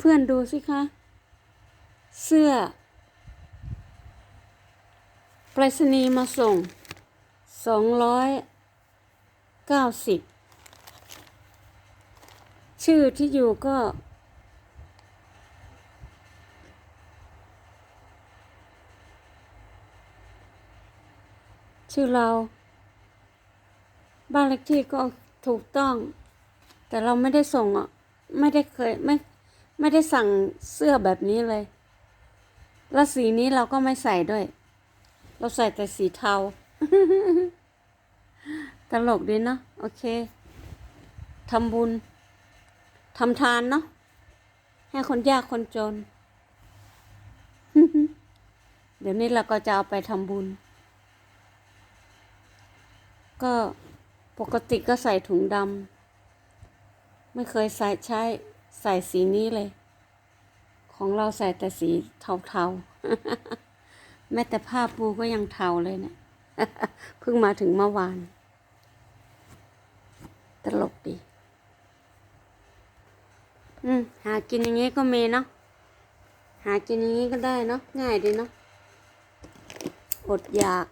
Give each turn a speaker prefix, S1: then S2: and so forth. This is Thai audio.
S1: เพื่อนๆดูสิคะ เสื้อไปรษณีย์มาส่งสองร้อยเก้าสิบชื่อที่อยู่ก็ ชื่อเรา บ้านเลขที่ก็ถูกต้อง แต่เราไม่ได้ส่งอะ ไม่ได้เคยไม่ ไม่ได้สั่งเสื้อแบบนี้เลย แล้วสีนี้เราก็ไม่ใส่ด้วย เราใส่แต่สีเทา ตลกดีเนาะ โอเค ทำบุญ ทำทานเนาะ ให้คนยากคนจน เดี๋ยวนี้เราก็จะเอาไปทำบุญ ก็ปกติก็ใส่ถุงดำ ไม่เคยใส่ใช้ ส่สีนี้เลย ของเราใส่แต่สีเทาๆ แม้แต่ผ้าปูก็ยังเทาเลยเนะี่ยเพิ่งมาถึงเมื่อวาน ตลกดี อืม หากินอย่างงี้ก็มีเนาะ หากินอย่างงี้ก็ได้เนาะ ง่ายดีเนาะ อดอยาก